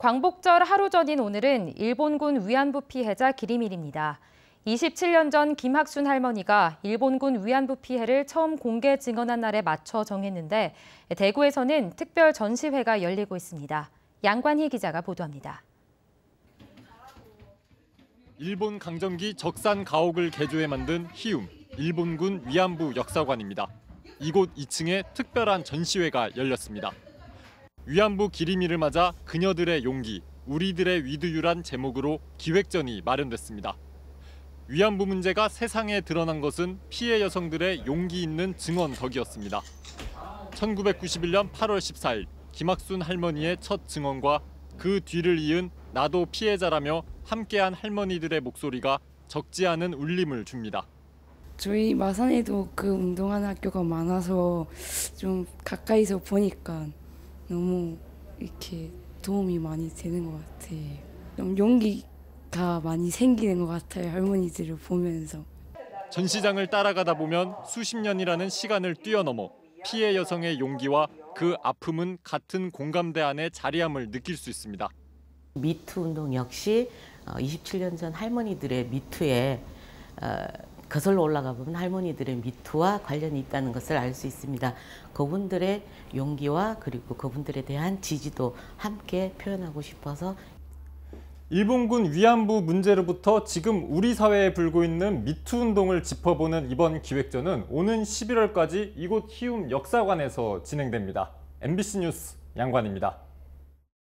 광복절 하루 전인 오늘은 일본군 위안부 피해자 기리밀입니다. 27년 전 김학순 할머니가 일본군 위안부 피해를 처음 공개 증언한 날에 맞춰 정했는데 대구에서는 특별 전시회가 열리고 있습니다. 양관희 기자가 보도합니다. 일본 강점기 적산 가옥을 개조해 만든 희움 일본군 위안부 역사관입니다. 이곳 2층에 특별한 전시회가 열렸습니다. 위안부 기리미를 맞아 그녀들의 용기, 우리들의 위두유란 제목으로 기획전이 마련됐습니다. 위안부 문제가 세상에 드러난 것은 피해 여성들의 용기 있는 증언 덕이었습니다. 1991년 8월 14일 김학순 할머니의 첫 증언과 그 뒤를 이은 나도 피해자라며 함께한 할머니들의 목소리가 적지 않은 울림을 줍니다. 저희 마산에도 그 운동하는 학교가 많아서 좀 가까이서 보니까 너무 이렇게 도움이 많이 되는 것 같아요. 좀 용기가 많이 생기는 것 같아요. 할머니들을 보면서. 전시장을 따라가다 보면 수십 년이라는 시간을 뛰어넘어 피해 여성의 용기와 그 아픔은 같은 공감대 안에 자리함을 느낄 수 있습니다. 미투 운동 역시 27년 전 할머니들의 미투에 어, 거슬러 올라가 보면 할머니들의 미투와 관련이 있다는 것을 알 수 있습니다. 그분들의 용기와 그리고 그분들에 대한 지지도 함께 표현하고 싶어서 일본군 위안부 문제로부터 지금 우리 사회에 불고 있는 미투 운동을 짚어보는 이번 기획전은 오는 11월까지 이곳 희움 역사관에서 진행됩니다. MBC 뉴스 양관입니다.